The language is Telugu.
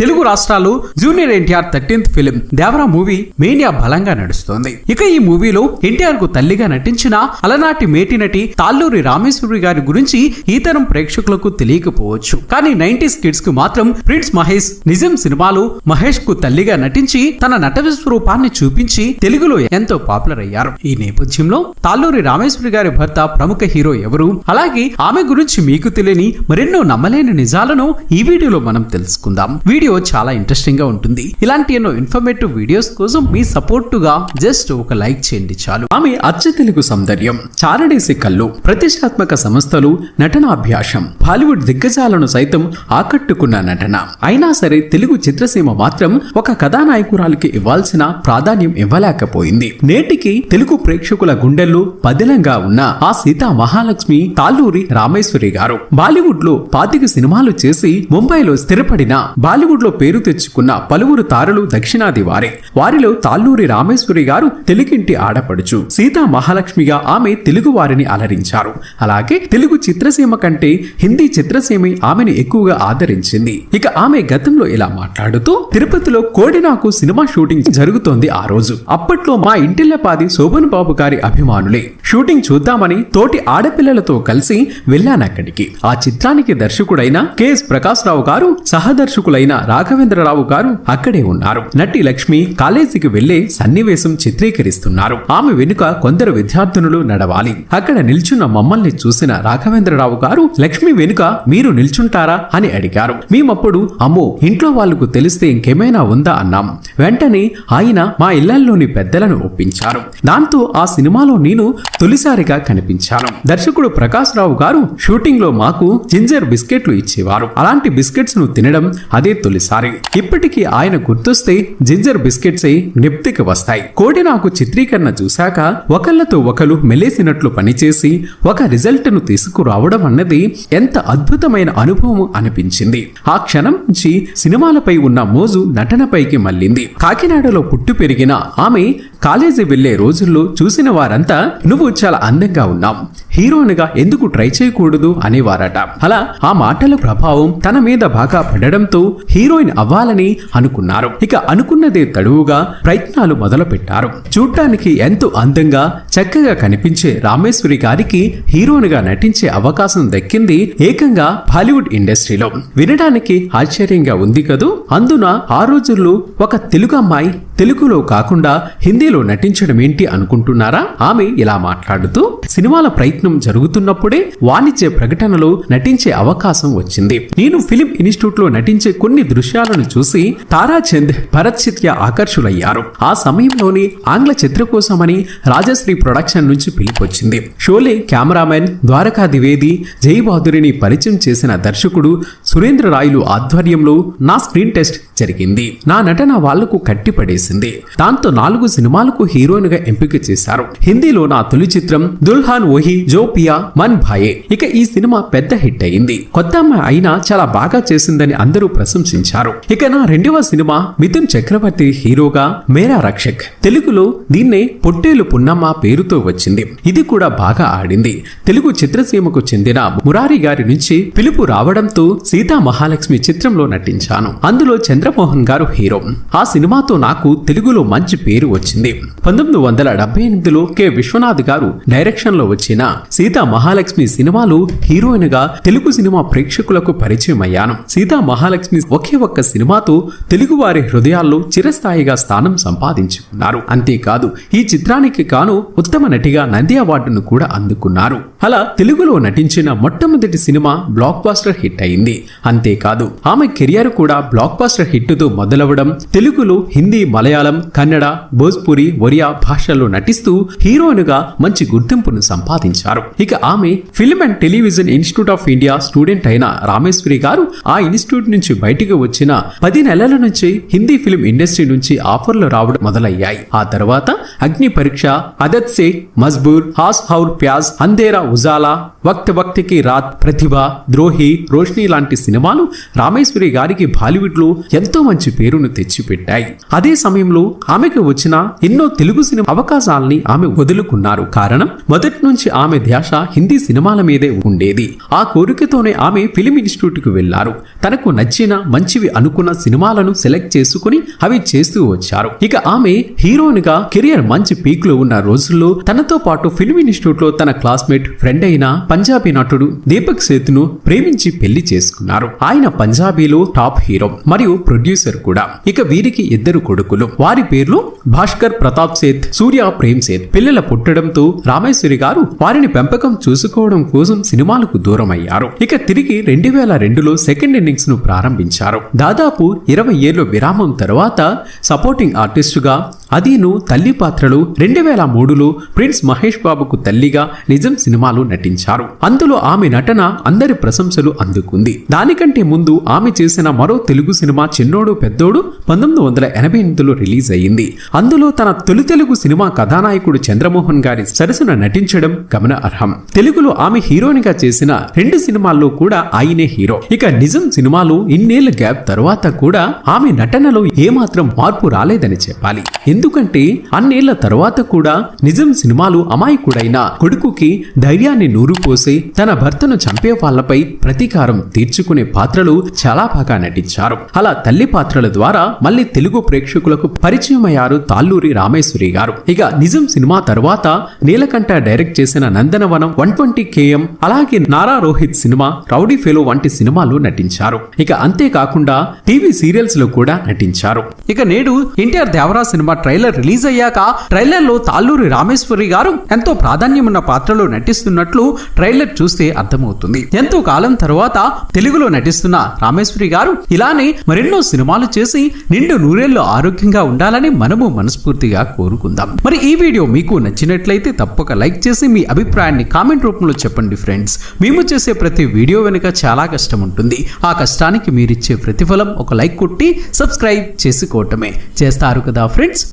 తెలుగు రాష్ట్రాలు junior NTR thirteenth film Devara movie mania బలంగా నడుస్తోంది. ఇక ఈ మూవీలో ఎన్టీఆర్కు తల్లిగా నటించిన అలనాటి మేటి నటి తాళ్ళూరి రామేశ్వరి గారి గురించి ఈతరం ప్రేక్షకులకు తెలియకపోవచ్చు. కానీ నైన్టీస్ కిడ్స్కు మాత్రం ప్రిన్స్ మహేష్ నిజం సినిమాలో మహేష్కు తల్లిగా నటించి తన నట విశ్వరూపాన్ని చూపించి తెలుగులో ఎంతో పాపులర్ అయ్యారు. ఈ నేపథ్యంలో తాళ్ళూరి రామేశ్వరి గారి భర్త ప్రముఖ హీరో ఎవరు? అలాగే ఆమె గురించి మీకు తెలియని మరెన్నో నమ్మలేని నిజాలను ఈ వీడియోలో మనం తెలుసుకుందాం. వీడియో చాలా ఇంట్రెస్టింగ్గా ఉంటుంది. ఇలాంటి ఎన్నో ఇన్ఫర్మేటివ్ వీడియోస్ కోసం మీ సపోర్టుగా జస్ట్ ఒక లైక్ చేయండి చాలు. ఆమె అచ్చ తెలుగు సౌందర్యం చారడేసి కళ్ళు ప్రతిష్టాత్మక సంస్థలు నటనాభ్యాసం బాలీవుడ్ దిగ్గజాలను సైతం ఆకట్టుకున్న నటన. అయినా సరే తెలుగు చిత్రసీమ మాత్రం ఒక కథానాయకురాలికి ఇవ్వాల్సిన ప్రాధాన్యం ఇవ్వలేకపోయింది. నేటికి తెలుగు ప్రేక్షకుల గుండెల్లో పదిలంగా ఉన్న ఆ సీతా మహాలక్ష్మి తాళ్ళూరి రామేశ్వరి గారు. బాలీవుడ్లో పాతిక సినిమాలు చేసి ముంబైలో స్థిరపడిన బాలీవుడ్ లో పేరు తెచ్చుకున్న పలువురు తారలు దక్షిణాది వారే. వారిలో తాళ్ళూరి రామేశ్వరి గారు తెలుగింటి ఆడపడుచు. సీతా మహాలక్ష్మిగా ఆమె తెలుగు వారిని అలరించారు. అలాగే తెలుగు చిత్రసీమ కంటే హిందీ చిత్రసీమ ఆమెను ఎక్కువగా ఆదరించింది. ఇక ఆమె గతంలో ఇలా మాట్లాడుతూ తిరుపతిలో కోడినాకు సినిమా షూటింగ్ జరుగుతోంది ఆ రోజు. అప్పట్లో మా ఇంటిల్లపాది శోభన్ బాబు గారి అభిమానులే. షూటింగ్ చూద్దామని తోటి ఆడపిల్లలతో కలిసి వెళ్ళానక్కడికి. ఆ చిత్రానికి దర్శకుడైన కెఎస్ ప్రకాశ్ రావు గారు సహదర్శకులైన రాఘవేంద్రరావు గారు అక్కడే ఉన్నారు. నటి లక్ష్మి కాలేజీకి వెళ్ళే సన్నివేశం చిత్రీకరిస్తున్నారు. ఆమె వెనుక కొందరు విద్యార్థినులు నడవాలి. అక్కడ నిల్చున్న మమ్మల్ని చూసిన రాఘవేంద్రరావు గారు లక్ష్మి వెనుక మీరు నిల్చుంటారా? అని అడిగారు. మేమప్పుడు అమ్మో ఇంట్లో వాళ్ళకు తెలిస్తే ఇంకేమైనా ఉందా? అన్నాం. వెంటనే ఆయన మా ఇళ్ళలోని పెద్దలను ఒప్పించారు. దాంతో ఆ సినిమాలో నేను తొలిసారిగా కనిపించాను. దర్శకుడు ప్రకాశ్ రావు గారు షూటింగ్లో మాకు జింజర్ బిస్కెట్లు ఇచ్చేవారు. అలాంటి బిస్కెట్స్ను తినడం అదే తొలిసారి ఇప్పటికీ ఆయన గుర్తొస్తే జింజర్ బిస్కెట్స్ జ్ఞప్తికి వస్తాయి. కోడి నాకు చిత్రీకరణ చూశాక ఒకళ్ళతో ఒకరు మెలేసినట్లు పనిచేసి ఒక రిజల్ట్ను తీసుకురావడం అన్నది ఎంత అద్భుతమైన అనుభవం అనిపించింది. ఆ క్షణం నుంచి సినిమాలపై ఉన్న మోజు నటనపైకి మళ్ళింది. కాకినాడలో పుట్టు పెరిగిన ఆమె కాలేజీ వెళ్ళే రోజుల్లో చూసిన వారంతా నువ్వు చాలా అందంగా ఉన్నావు. హీరోయిన్గా ఎందుకు ట్రై చేయకూడదు? అనేవారట. అలా ఆ మాటల ప్రభావం తన మీద బాగా పడడంతో హీరోయిన్ అవ్వాలని అనుకున్నారు. ఇక అనుకున్నదే తడువుగా ప్రయత్నాలు మొదలు పెట్టారు చూడటానికి ఎంతో అందంగా చక్కగా కనిపించే రామేశ్వరి గారికి హీరోయిన్గా నటించే అవకాశం దక్కింది ఏకంగా బాలీవుడ్ ఇండస్ట్రీలో. వినడానికి ఆశ్చర్యంగా ఉంది కదూ? అందున ఆ రోజుల్లో ఒక తెలుగు అమ్మాయి తెలుగులో కాకుండా హిందీలో నటించడం ఏంటి అనుకుంటున్నారా? ఆమె ఇలా మాట్లాడుతూ సినిమాల ప్రయత్నం జరుగుతున్నప్పుడే వాణిజ్య ప్రకటనలో నటించే అవకాశం వచ్చింది. నేను ఫిలిం ఇన్స్టిట్యూట్లో నటించే కొన్ని దృశ్యాలను చూసి తారాచంద్ భరత్ ఆకర్షులయ్యారు. ఆ సమయంలోనే ఆంగ్ల చిత్రకోశమని రాజశ్రీ ప్రొడక్షన్ నుంచి పిలిపొచ్చింది. షోలే కెమెరామెన్ ద్వారకా ద్వివేది జయబహదురిని పరిచయం చేసిన దర్శకుడు సురేంద్ర రాయులు ఆధ్వర్యంలో నా స్క్రీన్ టెస్ట్ జరిగింది. నా నటన వాళ్ళకు కట్టిపడేసింది. దాంతో నాలుగు సినిమాలకు హీరోయిన్గా ఎంపిక చేశారు. హిందీలో నా తొలి చిత్రం దుల్ దుల్హాన్ ఓహి జోపియా మన్ భాయే. ఇక ఈ సినిమా పెద్ద హిట్ అయింది. కొత్త అమ్మాయి అయినా చాలా బాగా చేసిందని అందరూ ప్రశంసించారు. ఇక నా రెండవ సినిమా మిథున్ చక్రవర్తి హీరోగా మేరా రక్షక్. తెలుగులో దీన్నే పొట్టేలు పున్నమ్మ పేరుతో వచ్చింది. ఇది కూడా బాగా ఆడింది. తెలుగు చిత్రసీమకు చెందిన మురారి గారి నుంచి పిలుపు రావడంతో సీతా మహాలక్ష్మి చిత్రంలో నటించాను. అందులో చంద్రమోహన్ గారు హీరో. ఆ సినిమాతో నాకు తెలుగులో మంచి పేరు వచ్చింది. పంతొమ్మిది వందల డెబ్బై ఎనిమిదిలో కె. విశ్వనాథ్ గారు డైరెక్షన్ లో వచ్చిన సీతా మహాలక్ష్మి సినిమాలు హీరోయిన్గా తెలుగు సినిమా ప్రేక్షకులకు పరిచయం అయ్యాను సీతా మహాలక్ష్మి ఒకే ఒక్క సినిమాతో తెలుగు వారి హృదయాల్లో చిరస్థాయిగా స్థానం సంపాదించుకున్నారు. అంతేకాదు ఈ చిత్రానికి కాను ఉత్తమ నటిగా నంది అవార్డును కూడా అందుకున్నారు. అలా తెలుగులో నటించిన మొట్టమొదటి సినిమా బ్లాక్ బాస్టర్ హిట్ అయింది. అంతేకాదు ఆమె కెరియర్ కూడా బ్లాక్ బాస్టర్ హిట్తో మొదలవడం తెలుగులో హిందీ మలయాళం కన్నడ భోజ్పురి ఒరియా భాషల్లో నటిస్తూ హీరోయిన్గా మంచి గుర్తింపును సంపాదించారు. ఇక ఆమె film and television institute of India student అయిన రామేశ్వరి గారు ఆ ఇన్స్టిట్యూట్ నుంచి బయటికి వచ్చిన పది నెలల నుంచి హిందీ ఫిల్మ్ ఇండస్ట్రీ నుంచి ఆఫర్లు రావడం మొదలయ్యాయి. ఆ తర్వాత అగ్ని పరీక్ష అదత్ సే మజ్బూర్ హాస్ హౌర్ ప్యాజ్ అంధేరా ఉజాలా వక్త వక్తికి రాత్ ప్రతిభ ద్రోహి రోష్ని లాంటి సినిమాలు రామేశ్వరి గారికి బాలీవుడ్లో ఎంతో మంచి పేరును తెచ్చిపెట్టాయి. అదే సమయంలో ఆమెకు వచ్చిన ఎన్నో తెలుగు సినిమా అవకాశాలని ఆమె వదులుకున్నారు. కారణం మొదటి నుంచి ఆమె ధ్యాస హిందీ సినిమాల మీదే ఉండేది. ఆ కోరికతోనే ఆమె ఫిలిం ఇన్స్టిట్యూట్కు వెళ్ళారు. తనకు నచ్చిన మంచివి అనుకున్న సినిమాలను సెలెక్ట్ చేసుకుని అవి చేస్తూ వచ్చారు. ఇక ఆమె హీరోనిగా కెరియర్ మంచి పీక్లో ఉన్న రోజుల్లో తనతో పాటు ఫిలిం ఇన్స్టిట్యూట్లో తన క్లాస్మేట్ ఫ్రెండ్ అయిన పంజాబీ నటుడు దీపక్ సేతును ప్రేమించి పెళ్ళి చేసుకున్నారు. ఆయన పంజాబీలో టాప్ హీరో మరియు ప్రొడ్యూసర్ కూడా. ఇక వీరికి ఇద్దరు కొడుకులు. వారి పేర్లు భాస్కర్ ప్రతాప్ సేత్ సూర్య ప్రేమ్ సేత్. పిల్లల పుట్టడంతో రామేశ్వరి గారు వారిని పెంపకం చూసుకోవడం కోసం సినిమాలకు దూరం అయ్యారు ఇక తిరిగి రెండు వేల రెండులో సెకండ్ ఇన్నింగ్స్ను ప్రారంభించారు. దాదాపు ఇరవై ఏళ్ళ విరామం తర్వాత సపోర్టింగ్ ఆర్టిస్టుగా అదీను తల్లి పాత్రలు రెండు వేల మూడులో ప్రిన్స్ మహేష్ బాబుకు తల్లిగా నిజం సినిమాలో నటించారు. అందులో ఆమె నటన అందరి ప్రశంసలు అందుకుంది. దానికంటే ముందు ఆమె చేసిన మరో తెలుగు సినిమా చిన్నోడు పెద్దోడు పంతొమ్మిది వందల ఎనభై ఎనిమిదిలో రిలీజ్ అయ్యింది. అందులో తన తొలి తెలుగు సినిమా కథానాయకుడు చంద్రమోహన్ గారి సరసన నటించడం గమన అర్హం తెలుగులో ఆమె హీరోనిగా చేసిన రెండు సినిమాల్లో కూడా ఆయనే హీరో. ఇక నిజం సినిమాలో ఇన్నేళ్ళ గ్యాప్ తర్వాత కూడా ఆమె నటనలో ఏమాత్రం మార్పు రాలేదని చెప్పాలి. ఎందుకంటే అన్నేళ్ళ తర్వాత కూడా నిజం సినిమాలు అమాయకుడైన కొడుకుకి ధైర్యాన్ని నూరుపోసి తన భర్తను చంపే వాళ్ళపై ప్రతీకారం తీర్చుకునే పాత్రలు చాలా బాగా నటించారు. అలా తల్లి పాత్రల ద్వారా మళ్ళీ తెలుగు ప్రేక్షకులకు పరిచయం అయ్యారు తాళ్ళూరి రామేశ్వరి గారు. ఇక నిజం సినిమా తర్వాత నీలకంఠ డైరెక్ట్ చేసిన నందనవనం వన్ ట్వంటీ కేఎం అలాగే Nara Rohit cinema rowdy fellow వంటి సినిమాలు నటించారు. ఇక అంతేకాకుండా టీవీ సీరియల్స్లో కూడా నటించారు. ఇక నేడు NTR Devara cinema trailer release అయ్యాక ట్రైలర్లో తాళ్ళూరి రామేశ్వరి గారు ఎంతో ప్రాధాన్యం ఉన్న పాత్రలో నటిస్తున్నట్లు ట్రైలర్ చూస్తే అర్థమవుతుంది. ఎంతో కాలం తర్వాత తెలుగులో నటిస్తున్న రామేశ్వరి గారు ఇలానే మరెన్నో సినిమాలు చేసి నిండు నూరేళ్ళు ఆరోగ్యంగా ఉండాలని మనము మనస్ఫూర్తిగా కోరుకుందాం. మరి ఈ వీడియో మీకు నచ్చినట్లయితే తప్పక లైక్ చేసి మీ అభిప్రాయాన్ని కామెంట్ రూపంలో చెప్పండి ఫ్రెండ్స్. మేము చేసే ప్రతి వీడియో వెనుక చాలా కష్టం ఉంటుంది. ఆ కష్టానికి మీరిచ్చే ప్రతిఫలం ఒక లైక్ కొట్టి సబ్స్క్రైబ్ చేసుకోవటమే. చేస్తారు కదా ఫ్రెండ్స్?